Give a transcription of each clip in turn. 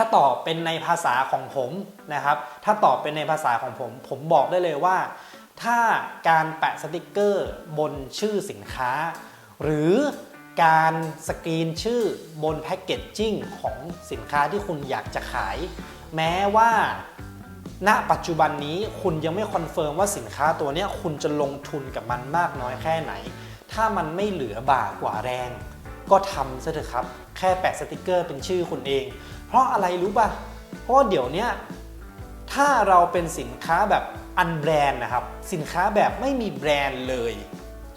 ถ้าตอบเป็นในภาษาของผมนะครับ ถ้าตอบเป็นในภาษาของผม ผมบอกได้เลยว่า ถ้าการแปะสติกเกอร์บนชื่อสินค้า หรือการสกรีนชื่อบนแพ็กเกจจิ้งของสินค้าที่คุณอยากจะขาย แม้ว่าณปัจจุบันนี้คุณยังไม่คอนเฟิร์มว่าสินค้าตัวนี้คุณจะลงทุนกับมันมากน้อยแค่ไหน ถ้ามันไม่เหลือบ่ากว่าแรง ก็ทำซะเถอะครับ แค่แปะสติกเกอร์เป็นชื่อคุณเอง เพราะอะไรรู้ป่ะ เพราะว่าเดี๋ยวนี้ถ้าเราเป็นสินค้าแบบอันแบรนด์นะครับ สินค้าแบบไม่มีแบรนด์เลย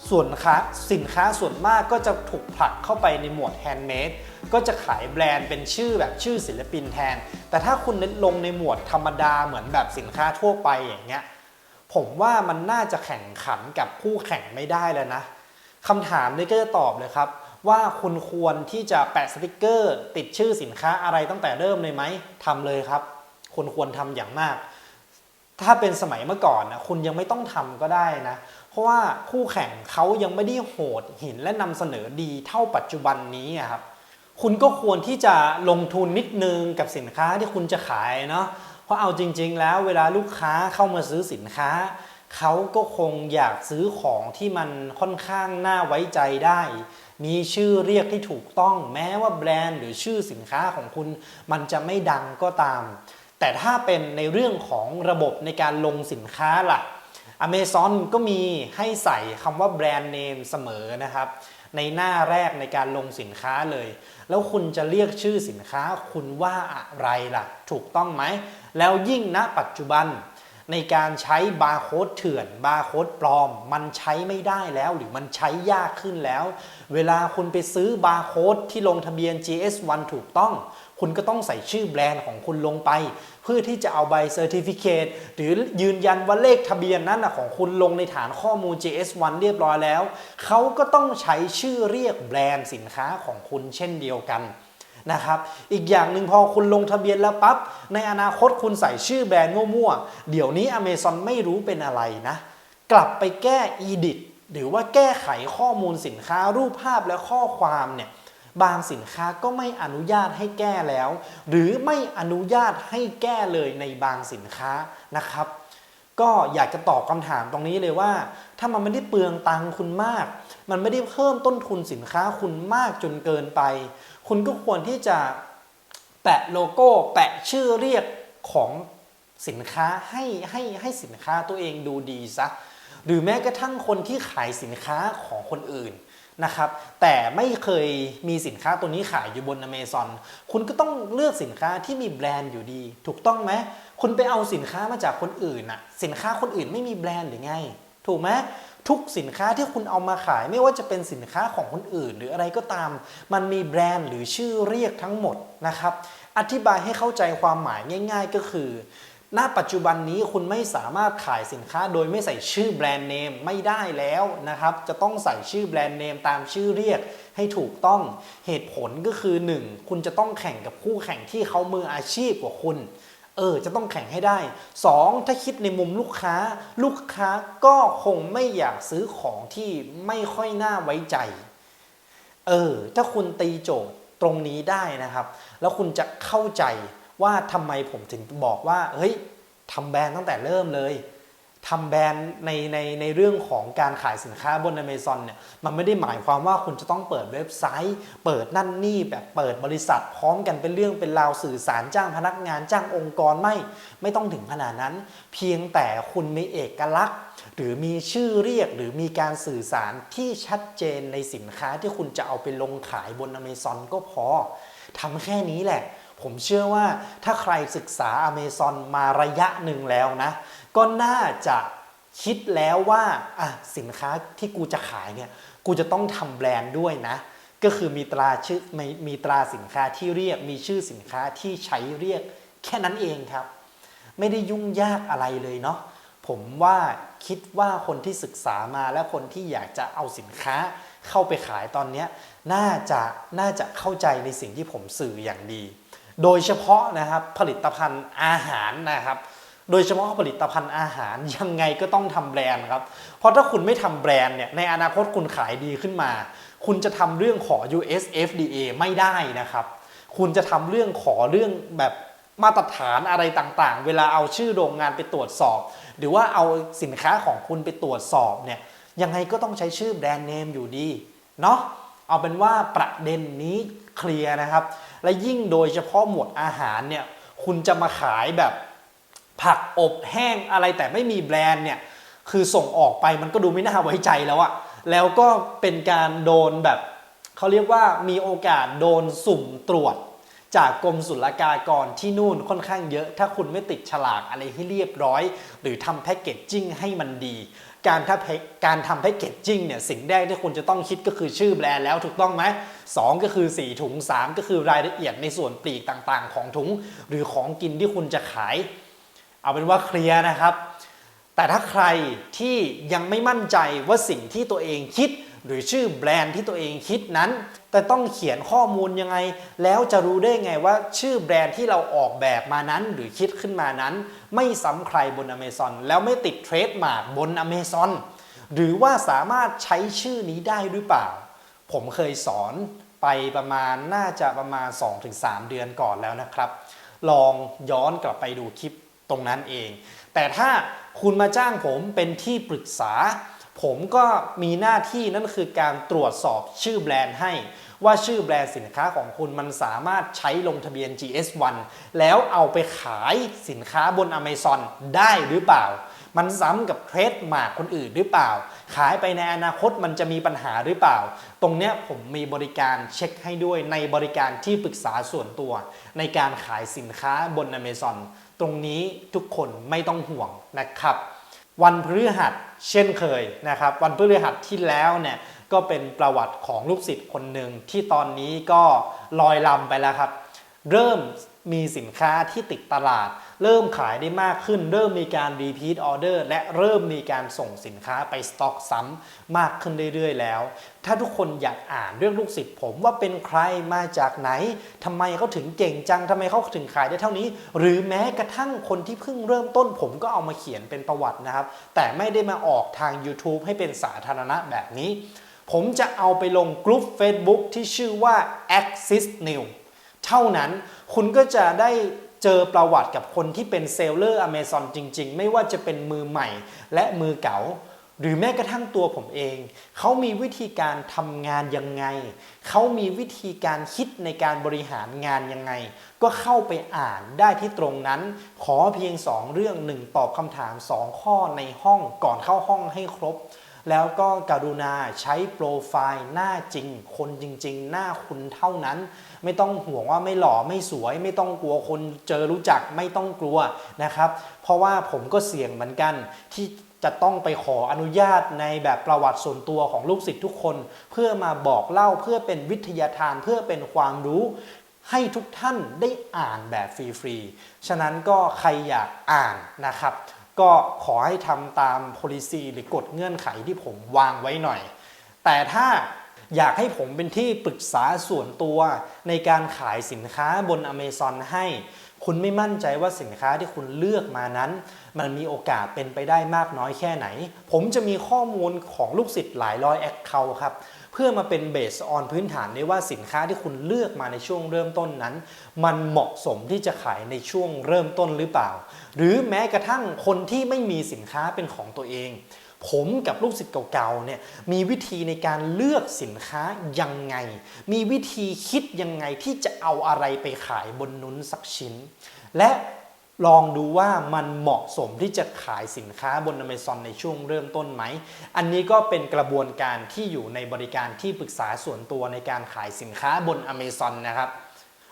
ส่วนค้าสินค้าส่วนมากก็จะถูกผลักเข้าไปในหมวดแฮนด์เมดก็จะขายแบรนด์เป็นชื่อแบบชื่อศิลปินแทน แต่ถ้าคุณลงในหมวดธรรมดาเหมือนแบบสินค้าทั่วไปอย่างเงี้ยผมว่ามันน่าจะแข่งขันกับคู่แข่งไม่ได้แล้วนะคำถามนี้ก็จะตอบเลยครับ ว่าคุณควรที่จะแปะสติกเกอร์ ติดชื่อสินค้าอะไรตั้งแต่เริ่มเลยไหมทำเลยครับคุณควรทำอย่างมาก ถ้าเป็นสมัยเมื่อก่อนนะคุณยังไม่ต้องทำก็ได้นะ เพราะว่าคู่แข่งเขายังไม่ได้โหดหินและนำเสนอดีเท่าปัจจุบันนี้ครับคุณก็ควรที่จะลงทุนนิดนึงกับสินค้าที่คุณจะขายเนาะเพราะเอาจริง ๆ แล้วเวลาลูกค้าเข้ามาซื้อสินค้าเขาก็คงอยากซื้อของที่มันค่อนข้างน่าไว้ใจได้ มีชื่อเรียกที่ถูกต้องแม้ว่าแบรนด์หรือชื่อสินค้าของคุณ มันจะไม่ดังก็ตาม แต่ถ้าเป็นในเรื่องของระบบในการลงสินค้าล่ะ Amazon ก็มีให้ใส่คำว่าแบรนด์เนมเสมอนะครับ ในหน้าแรกในการลงสินค้าเลย แล้วคุณจะเรียกชื่อสินค้าคุณว่าอะไรล่ะ ถูกต้องไหม แล้วยิ่งณปัจจุบัน ในการใช้บาร์โค้ดเถื่อน บาร์โค้ดปลอม มันใช้ไม่ได้แล้วหรือมันใช้ยากขึ้นแล้ว เวลาคุณไปซื้อบาร์โค้ดที่ลงทะเบียน GS1 ถูกต้อง คุณก็ต้องใส่ชื่อแบรนด์ของคุณลงไป เพื่อที่จะเอาใบเซอร์ติฟิเคตหรือยืนยันว่าเลขทะเบียนนั้นนะของคุณลงในฐานข้อมูล GS1 เรียบร้อยแล้ว เขาก็ต้องใช้ชื่อเรียกแบรนด์สินค้าของคุณเช่นเดียวกัน นะครับ อีกอย่างหนึ่งพอคุณลงทะเบียนแล้วปั๊บในอนาคตคุณใส่ชื่อแบรนด์มั่วๆ เดี๋ยวนี้ Amazon ไม่รู้เป็นอะไรนะ กลับไปแก้ edit หรือว่าแก้ไขข้อมูลสินค้ารูปภาพและข้อความเนี่ยบางสินค้าก็ไม่อนุญาตให้แก้แล้ว หรือไม่อนุญาตให้แก้เลยในบางสินค้านะครับ ก็อยากจะตอบคำถามตรงนี้เลยว่า ถ้ามันไม่ได้เปลืองตังคุณมาก มันไม่ได้เพิ่มต้นทุนสินค้าคุณมากจนเกินไป คุณก็ควรที่จะแปะโลโก้ แปะชื่อเรียกของสินค้าให้ให้ให้สินค้าตัวเองดูดีซะหรือแม้กระทั่งคนที่ขายสินค้าของคนอื่นนะครับ แต่ไม่เคยมีสินค้าตัวนี้ขายอยู่บน Amazon คุณก็ต้องเลือกสินค้าที่มีแบรนด์อยู่ดี ถูกต้องไหมคุณไปเอาสินค้ามาจากคนอื่นน่ะสินค้าคนอื่นไม่มีแบรนด์หรือไง ถูกไหม ทุกสินค้าที่คุณเอามาขาย ไม่ว่าจะเป็นสินค้าของคนอื่น หรืออะไรก็ตาม มันมีแบรนด์หรือชื่อเรียกทั้งหมดนะครับ อธิบายให้เข้าใจความหมายง่าย ๆ ก็คือ ณ ปัจจุบันนี้คุณไม่สามารถขายสินค้าโดยไม่ใส่ชื่อแบรนด์เนมไม่ได้แล้วนะครับ จะต้องใส่ชื่อแบรนด์เนมตามชื่อเรียกให้ถูกต้อง เหตุผลก็คือ 1. คุณจะต้องแข่งกับคู่แข่งที่เขามืออาชีพกว่าคุณ เออจะต้องแข่งให้ได้ 2. ถ้าคิดในมุมลูกค้า ลูกค้าก็คงไม่อยากซื้อของที่ไม่ค่อยน่าไว้ใจ เออถ้าคุณตีโจทย์ตรงนี้ได้นะครับ แล้วคุณจะเข้าใจว่าทำไมผมถึงบอกว่าเฮ้ยทำแบรนด์ตั้งแต่เริ่มเลย ทำแบรนด์ในในในเรื่องของการขายสินค้าบน Amazon เนี่ยมันไม่ได้หมายความว่าคุณจะต้องเปิดเว็บไซต์ เปิดนั่นนี่แบบเปิดบริษัทพร้อมกันเป็นเรื่องเป็นราวสื่อสารจ้างพนักงานจ้างองค์กรไม่ไม่ต้องถึงขนาดนั้น เพียงแต่คุณมีเอกลักษณ์ หรือมีชื่อเรียกหรือมีการสื่อสารที่ชัดเจนในสินค้าที่คุณจะเอาไปลงขายบน Amazon ก็พอทำแค่นี้แหละ ผมเชื่อว่าถ้าใครศึกษา Amazon มาระยะหนึ่งแล้วนะ ก็น่าจะคิดแล้วว่าอะสินค้าที่กูจะขายเนี่ย กูจะต้องทำแบรนด์ด้วยนะ ก็คือมีตราชื่อมีมีตราสินค้าที่เรียก มีชื่อสินค้าที่ใช้เรียก แค่นั้นเองครับ ไม่ได้ยุ่งยากอะไรเลยเนาะผมว่าคิดว่าคนที่ศึกษามาและคนที่อยากจะเอาสินค้าเข้าไปขายตอนนี้น่าจะน่าจะเข้าใจในสิ่งที่ผมสื่ออย่างดี โดยเฉพาะนะครับผลิตภัณฑ์อาหารนะครับ โดยเฉพาะผลิตภัณฑ์อาหารยังไงก็ต้องทำแบรนด์ครับ เพราะถ้าคุณไม่ทำแบรนด์เนี่ยในอนาคตคุณขายดีขึ้นมา คุณจะทำเรื่องขอ US FDA ไม่ได้นะครับ คุณจะทำเรื่องขอเรื่องแบบมาตรฐานอะไรต่างๆ เวลาเอาชื่อโรงงานไปตรวจสอบ หรือว่าเอาสินค้าของคุณไปตรวจสอบเนี่ยยังไงก็ต้องใช้ชื่อแบรนด์เนมอยู่ดีเนาะเอาเป็นว่าประเด็นนี้เคลียร์นะครับ และยิ่งโดยเฉพาะหมวดอาหารเนี่ยคุณจะมาขายแบบผักอบแห้งอะไรแต่ไม่มีแบรนด์เนี่ยคือส่งออกไปมันก็ดูไม่น่าไว้ใจแล้วอะแล้วก็เป็นการโดนแบบเขาเรียกว่ามีโอกาสโดนสุ่มตรวจ จากกรมศุลกากรที่นู่นค่อนข้างเยอะ ถ้าคุณไม่ติดฉลากอะไรให้เรียบร้อย หรือทำแพ็กเกจจิ้งให้มันดี การถ้าการทำแพ็กเกจจิ้งเนี่ยสิ่งแรกที่คุณจะต้องคิดก็คือชื่อแบรนด์แล้วถูกต้องไหมสองก็คือสีถุงสามก็คือรายละเอียดในส่วนปลีกต่างๆ ของถุง หรือของกินที่คุณจะขาย เอาเป็นว่าเคลียร์นะครับ แต่ถ้าใครที่ยังไม่มั่นใจว่าสิ่งที่ตัวเองคิด หรือชื่อแบรนด์ที่ตัวเองคิดนั้น แต่ต้องเขียนข้อมูลยังไง แล้วจะรู้ได้ไงว่าชื่อแบรนด์ที่เราออกแบบมานั้น หรือคิดขึ้นมานั้น ไม่ซ้ำใครบน Amazon แล้วไม่ติดเทรดมาร์กบน Amazon หรือว่าสามารถใช้ชื่อนี้ได้หรือเปล่า ผมเคยสอนไปประมาณน่าจะประมาณ 2-3 เดือนก่อนแล้วนะครับ ลองย้อนกลับไปดูคลิปตรงนั้นเอง แต่ถ้าคุณมาจ้างผมเป็นที่ปรึกษา ผมก็มีหน้าที่นั่นคือการตรวจสอบชื่อแบรนด์ให้ ว่าชื่อแบรนด์สินค้าของคุณมันสามารถใช้ลงทะเบียน GS1 แล้วเอาไปขายสินค้าบน Amazon ได้หรือเปล่า มันซ้ำกับเทรดมากคนอื่นหรือเปล่า ขายไปในอนาคตมันจะมีปัญหาหรือเปล่า ตรงเนี้ยผมมีบริการเช็คให้ด้วยในบริการที่ปรึกษาส่วนตัว ในการขายสินค้าบน Amazon ตรงนี้ทุกคนไม่ต้องห่วงนะครับ วันพฤหัสเช่นเคยนะครับ วันพฤหัสที่แล้วเนี่ยก็เป็นประวัติของลูกศิษย์คนหนึ่งที่ตอนนี้ก็ลอยลำไปแล้วครับ เริ่ม มีสินค้าที่ติดตลาด เริ่มขายได้มากขึ้น เริ่มมีการรีพีทออเดอร์และเริ่มมีการส่งสินค้าไปสต็อกซ้ำมากขึ้นเรื่อย ๆ แล้ว ถ้าทุกคนอยากอ่านเรื่องลูกศิษย์ผมว่าเป็นใครมาจากไหนทำไมเขาถึงเก่งจังทำไมเขาถึงขายได้เท่านี้ หรือแม้กระทั่งคนที่เพิ่งเริ่มต้นผมก็เอามาเขียนเป็นประวัตินะครับ แต่ไม่ได้มาออกทาง YouTube ให้เป็นสาธารณะแบบนี้ ผมจะเอาไปลงกลุ่ม Facebook ที่ชื่อว่า Axis New เท่านั้นคุณก็จะได้เจอประวัติกับคนที่เป็นเซลเลอร์ Amazon จริง ๆ ไม่ว่าจะเป็นมือใหม่และมือเก่า หรือแม้กระทั่งตัวผมเอง เขามีวิธีการทำงานยังไง เขามีวิธีการคิดในการบริหารงานยังไง ก็เข้าไปอ่านได้ที่ตรงนั้น ขอเพียง 2 เรื่อง 1 ตอบคำถาม 2 ข้อในห้องก่อนเข้าห้องให้ครบ แล้วก็กรุณาใช้โปรไฟล์หน้าจริง คนจริง ๆ หน้าคุณเท่านั้น ไม่ต้องห่วงว่าไม่หล่อไม่สวย ไม่ต้องกลัวคนเจอรู้จักไม่ต้องกลัวนะครับ เพราะว่าผมก็เสี่ยงเหมือนกันที่จะต้องไปขออนุญาตในแบบประวัติส่วนตัวของลูกศิษย์ทุกคน เพื่อมาบอกเล่าเพื่อเป็นวิทยาทานเพื่อเป็นความรู้ให้ทุกท่านได้อ่านแบบฟรีๆ ฉะนั้นก็ใครอยากอ่านนะครับ ก็ขอให้ทำตาม policy หรือกฎเงื่อนไขที่ผมวางไว้หน่อย แต่ถ้าอยากให้ผมเป็นที่ปรึกษาส่วนตัวในการขายสินค้าบน Amazon ให้ คุณไม่มั่นใจว่าสินค้าที่คุณเลือกมานั้น มันมีโอกาสเป็นไปได้มากน้อยแค่ไหน ผมจะมีข้อมูลของลูกศิษย์หลายร้อยแอคเคาท์ครับเพื่อมาเป็นเบสออนพื้นฐานได้ว่าสินค้าที่คุณเลือกมาในช่วงเริ่มต้นนั้น มันเหมาะสมที่จะขายในช่วงเริ่มต้นหรือเปล่า หรือแม้กระทั่งคนที่ไม่มีสินค้าเป็นของตัวเอง ผมกับลูกศิษย์เก่าๆเนี่ยมีวิธีในการเลือกสินค้ายังไง มีวิธีคิดยังไงที่จะเอาอะไรไปขายบนนุ้นสักชิ้น และลองดูว่ามันเหมาะสมที่จะขายสินค้าบน Amazon ในช่วงเริ่มต้นไหม อันนี้ก็เป็นกระบวนการที่อยู่ในบริการที่ปรึกษาส่วนตัวในการขายสินค้าบน Amazon นะครับ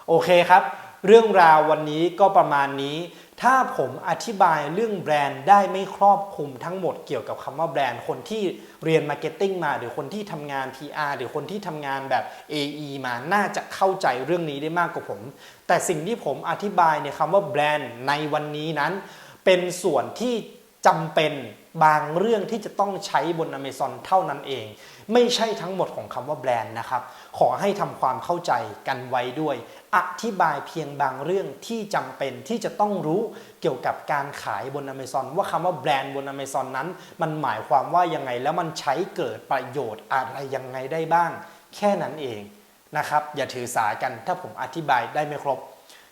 โอเคครับ เรื่องราววันนี้ก็ประมาณนี้ ถ้าผมอธิบายเรื่องแบรนด์ได้ไม่ครอบคลุมทั้งหมดเกี่ยวกับคำว่าแบรนด์ คนที่เรียนมาร์เก็ตติ้งมา หรือคนที่ทำงาน PR หรือคนที่ทำงานแบบ AE มาน่าจะเข้าใจเรื่องนี้ได้มากกว่าผม แต่สิ่งที่ผมอธิบายในคำว่าแบรนด์ในวันนี้นั้น เป็นส่วนที่จำเป็นบางเรื่องที่จะต้องใช้บน Amazon เท่านั้นเอง ไม่ใช่ทั้งหมดของคำว่าแบรนด์นะครับ ขอให้ทำความเข้าใจกันไว้ด้วย อธิบายเพียงบางเรื่องที่จำเป็นที่จะต้องรู้เกี่ยวกับการขายบน Amazon ว่าคำว่าแบรนด์บน Amazon นั้น มันหมายความว่ายังไงแล้วมันใช้เกิดประโยชน์อะไรยังไงได้บ้าง แค่นั้นเองนะครับ อย่าถือสากันถ้าผมอธิบายได้ไม่ครบ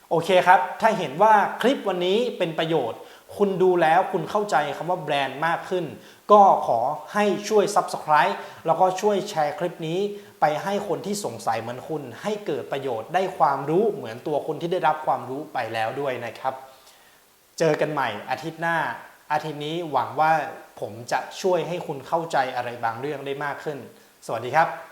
โอเคครับ ถ้าเห็นว่าคลิปวันนี้เป็นประโยชน์ คุณดูแล้วคุณเข้าใจคำว่าแบรนด์มากขึ้น ก็ขอให้ช่วย Subscribe แล้วก็ช่วยแชร์คลิปนี้ไปให้คนที่สงสัยเหมือนคุณ ให้เกิดประโยชน์ได้ความรู้เหมือนตัวคนที่ได้รับความรู้ไปแล้วด้วยนะครับ เจอกันใหม่อาทิตย์หน้า อาทิตย์นี้หวังว่าผมจะช่วยให้คุณเข้าใจอะไรบางเรื่องได้มากขึ้น สวัสดีครับ